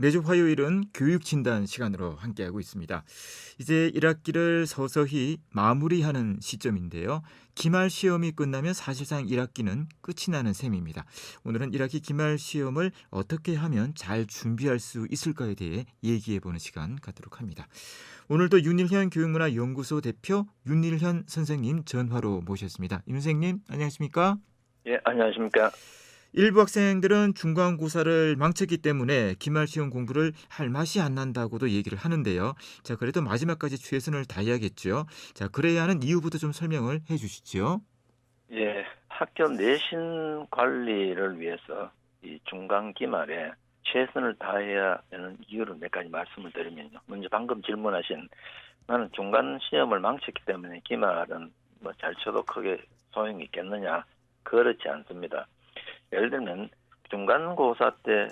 매주 화요일은 교육 진단 시간으로 함께하고 있습니다. 이제 1학기를 서서히 마무리하는 시점인데요. 기말 시험이 끝나면 사실상 1학기는 끝이 나는 셈입니다. 오늘은 1학기 기말 시험을 어떻게 하면 잘 준비할 수 있을까에 대해 얘기해 보는 시간 갖도록 합니다. 오늘도 윤일현 교육문화연구소 대표 윤일현 선생님 전화로 모셨습니다. 윤 선생님 안녕하십니까? 예, 안녕하십니까. 일부 학생들은 중간고사를 망쳤기 때문에 기말 시험 공부를 할 맛이 안 난다고도 얘기를 하는데요. 자, 그래도 마지막까지 최선을 다해야겠죠. 자, 그래야 하는 이유부터 좀 설명을 해 주시죠. 예, 학교 내신 관리를 위해서 이 중간 기말에 최선을 다해야 하는 이유를 몇 가지 말씀을 드리면요. 먼저 방금 질문하신 나는 중간 시험을 망쳤기 때문에 기말은 뭐 잘 쳐도 크게 소용이 있겠느냐? 그렇지 않습니다. 예를 들면 중간고사 때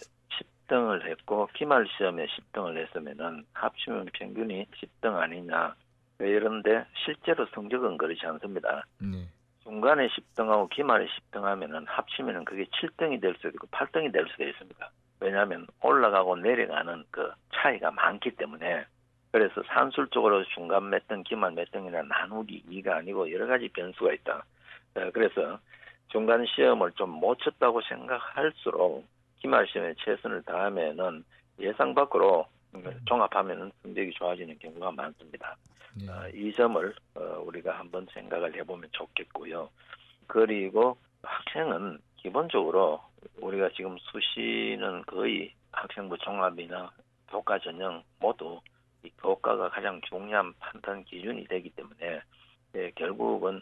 10등을 했고 기말 시험에 10등을 했으면은 합치면 평균이 10등 아니냐? 왜 이런데 실제로 성적은 그렇지 않습니다. 네. 중간에 10등하고 기말에 10등 하면은 합치면은 그게 7등이 될 수도 있고 8등이 될 수도 있습니다. 왜냐하면 올라가고 내려가는 그 차이가 많기 때문에 그래서 산술적으로 중간 몇 등, 기말 몇 등이나 나누기가 아니고 여러 가지 변수가 있다. 어, 그래서 중간 시험을 좀 못 쳤다고 생각할수록 기말 시험에 최선을 다하면은 예상 밖으로 종합하면은 성적이 좋아지는 경우가 많습니다. 네. 어, 이 점을 어, 우리가 한번 생각을 해보면 좋겠고요. 그리고 학생은 기본적으로 우리가 지금 수시는 거의 학생부 종합이나 교과 전형 모두 이 교과가 가장 중요한 판단 기준이 되기 때문에 예, 결국은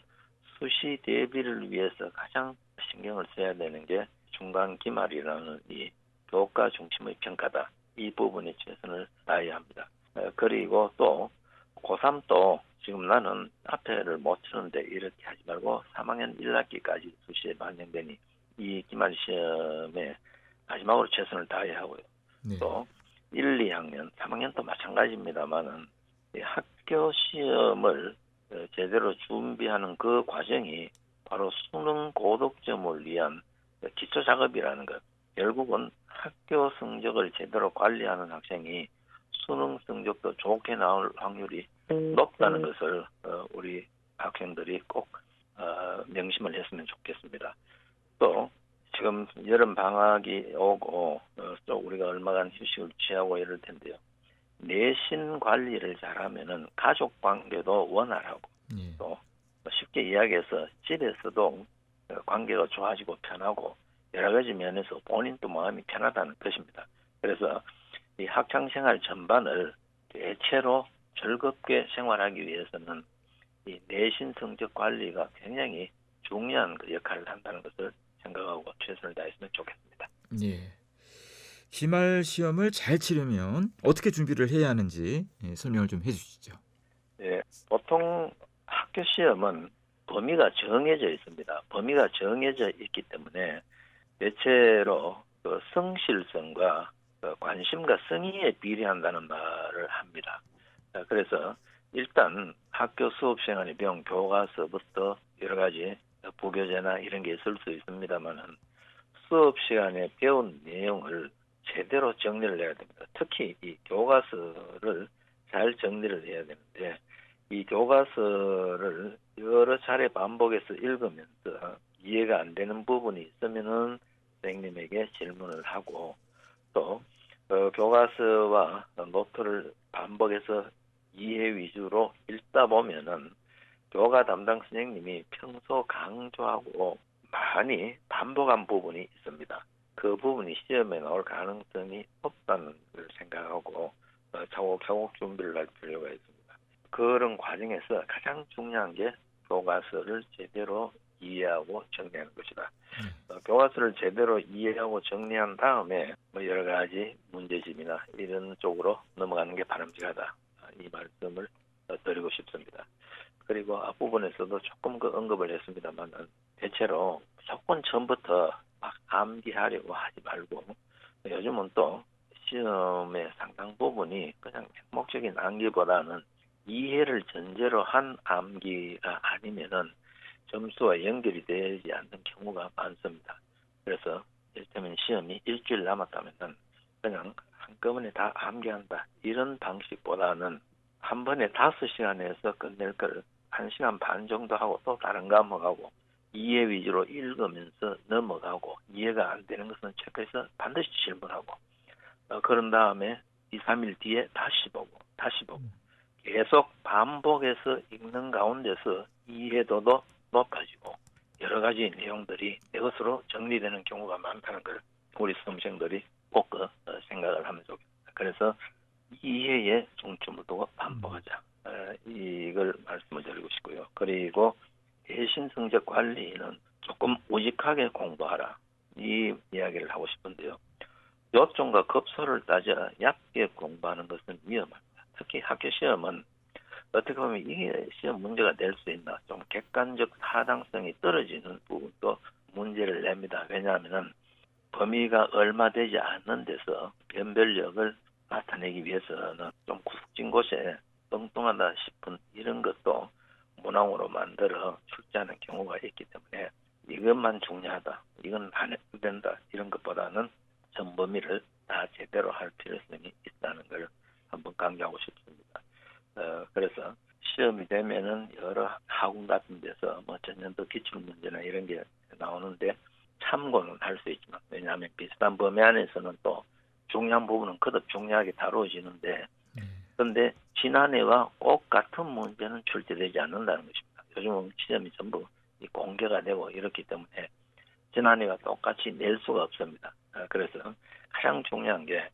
수시 대비를 위해서 가장 신경을 써야 되는 게 중간 기말이라는 이 교과 중심의 평가다. 이 부분에 최선을 다해야 합니다. 어, 그리고 또 고3 도 지금 나는 앞에를 못 치는데 이렇게 하지 말고 3학년 1학기까지 수시에 반영되니 이 기말 시험에 마지막으로 최선을 다해야 하고요. 네. 또 1, 2학년, 3학년도 마찬가지입니다만은 이 학교 시험을 어, 제대로 준비하는 그 과정이 바로 수능 고득점을 위한 기초 작업이라는 것. 결국은 학교 성적을 제대로 관리하는 학생이 수능 성적도 좋게 나올 확률이 높다는 것을 어, 우리 학생들이 꼭 어, 명심을 했으면 좋겠습니다. 또 지금 여름 방학이 오고 어, 또 우리가 얼마간 휴식을 취하고 이럴 텐데요. 내신 관리를 잘하면은 가족 관계도 원활하고 네. 또 쉽게 이야기해서 집에서도 어, 관계가 좋아지고 편하고 여러 가지 면에서 본인도 마음이 편하다는 것입니다. 그래서 이 학창 생활 전반을 대체로 즐겁게 생활하기 위해서는 이 내신 성적 관리가 굉장히 중요한 그 역할을 한다는 것을 생각하고 최선을 다했으면 좋겠습니다. 예. 기말 시험을 잘 치려면 어떻게 준비를 해야 하는지 예, 설명을 좀 해주시죠. 예, 보통 학교 시험은 범위가 정해져 있습니다. 범위가 정해져 있기 때문에 대체로 그 성실성과 그 관심과 성의에 비례한다는 말을 합니다. 자, 그래서 일단 학교 수업 시간에 배운 교과서부터 여러 가지 부교재나 이런 게 있을 수 있습니다만은 수업 시간에 배운 내용을 제대로 정리를 해야 됩니다. 특히 이 교과서를 잘 정리를 해야 되는데 이 교과서를 여러 차례 반복해서 읽으면서 이해가 안 되는 부분이 있으면은 선생님에게 질문을 하고 또 어, 교과서와 노트를 반복해서 이해 위주로 읽다 보면은 교과 담당 선생님이 평소 강조하고 많이 반복한 부분이 있습니다. 그 부분이 시험에 나올 가능성이 없다는 걸 생각하고 어, 차곡차곡 준비를 할 필요가 있습니다. 그런 과정에서 가장 중요한 게 교과서를 제대로 이해하고 정리하는 것이다. 어, 교과서를 제대로 이해하고 정리한 다음에 뭐 여러 가지 문제집이나 이런 쪽으로 넘어가는 게 바람직하다. 아, 이 말씀을 어, 드리고 싶습니다. 그리고 앞부분에서도 조금 그 언급을 했습니다만은 대체로 조건 처음부터 막 암기하려고 하지 말고 요즘은 또 시험의 상당 부분이 그냥 맹목적인 암기보다는 이해를 전제로 한 암기가 아니면은 점수와 연결이 되지 않는 경우가 많습니다. 그래서 이를테면 시험이 일주일 남았다면은 그냥 한 한꺼번에 다 암기한다. 이런 방식보다는 한 번에 다섯 시간에서 끝낼 걸 한 시간 반 정도 하고 또 다른 과목하고 이해 위주로 읽으면서 넘어가고 이해가 안 되는 것은 체크해서 반드시 질문하고 어, 그런 다음에 2, 3일 뒤에 다시 보고 다시 보고 계속 반복해서 읽는 가운데서 이해도도 높아지고 여러 가지 내용들이 내 것으로 정리되는 경우가 많다는 걸 우리 수험생들이 꼭 어, 생각을 하면 좋겠다. 그래서 이해에 중점을 두고 반복하자. 어, 이걸 말씀을 드리고 싶고요. 그리고 대신 성적 관리는 조금 우직하게 공부하라. 이 이야기를 하고 싶은데요. 요점과 급소를 따져 얕게 공부하는 것은 위험합니다. 특히 학교 시험은 어떻게 보면 이게 시험 문제가 될 수 있나 좀 객관적 타당성이 떨어지는 부분도 문제를 냅니다. 왜냐하면은 범위가 얼마 되지 않는 데서 변별력을 나타내기 위해서는 좀 구석진 곳에 엉뚱하다 싶은 이런 것도 문항으로 만들어 출제하는 경우가 있기 때문에 이것만 중요하다. 이건 안 해도 된다. 이런 것보다는 전 범위를 다 제대로 할 필요성이 있다는 걸 한번 강조하고 싶습니다. 어, 그래서 시험이 되면은 여러 학원 같은 데서 뭐 전년도 기출 문제나 이런 게 나오는데 참고는 할 수 있지만 왜냐하면 비슷한 범위 안에서는 또 중요한 부분은 거듭 중요하게 다루어지는데 네. 그런데 지난해와 꼭 같은 문제는 출제되지 않는다는 것입니다. 요즘은 시험이 전부 이 공개가 되고 이렇기 때문에 지난해와 똑같이 낼 수가 없습니다. 아, 그래서 가장 중요한 게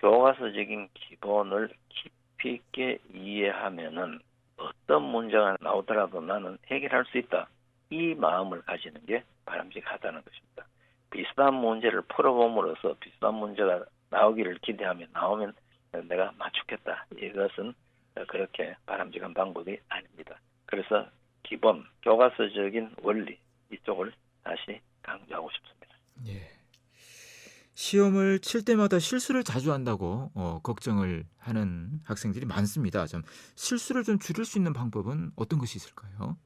교과서적인 기본을 깊이 있게 이해하면은 어떤 문제가 나오더라도 나는 해결할 수 있다. 이 마음을 가지는 게 바람직하다는 것입니다. 비슷한 문제를 풀어봄으로써 비슷한 문제가 나오기를 기대하며 나오면 내가 맞추겠다. 이것은 그렇게 바람직한 방법이 아닙니다. 그래서 기본 교과서적인 원리 이쪽을 다시 강조하고 싶습니다. 예. 시험을 칠 때마다 실수를 자주 한다고 어, 걱정을 하는 학생들이 많습니다. 좀 실수를 좀 줄일 수 있는 방법은 어떤 것이 있을까요?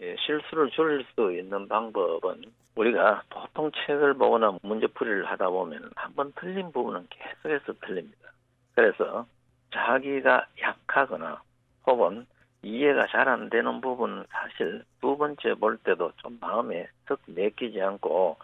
예, 실수를 줄일 수 있는 방법은 우리가 보통 책을 보거나 문제풀이를 하다 보면 한 번 틀린 부분은 계속해서 틀립니다. 그래서 자기가 약하거나 혹은 이해가 잘 안 되는 부분은 사실 두 번째 볼 때도 좀 마음에 썩 내키지 않고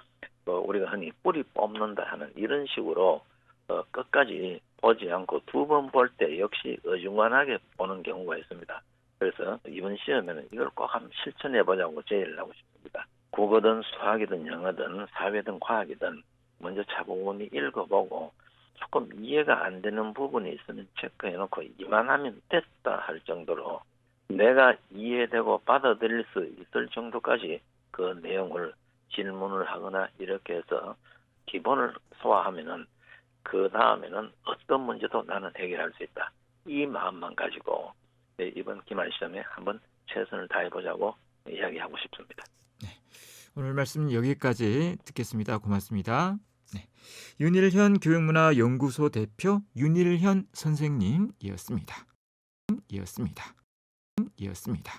뭐 우리가 흔히 뿌리 뽑는다 하는 이런 식으로 어, 끝까지 보지 않고 두 번 볼 때 역시 어중간하게 보는 경우가 있습니다. 그래서 이번 시험에는 이걸 꼭 한번 실천해 보자고 제의를 하고 싶습니다. 국어든 수학이든 영어든 사회든 과학이든 먼저 차분히 읽어보고 조금 이해가 안 되는 부분이 있으면 체크해놓고 이만하면 됐다 할 정도로 내가 이해되고 받아들일 수 있을 정도까지 그 내용을 질문을 하거나 이렇게 해서 기본을 소화하면은 그 다음에는 어떤 문제도 나는 해결할 수 있다. 이 마음만 가지고 네, 이번 기말 시험에 한번 최선을 다해보자고 이야기하고 싶습니다. 오늘 말씀 여기까지 듣겠습니다. 고맙습니다. 네. 윤일현 교육문화연구소 대표 윤일현 선생님이었습니다. 이었습니다. 이었습니다.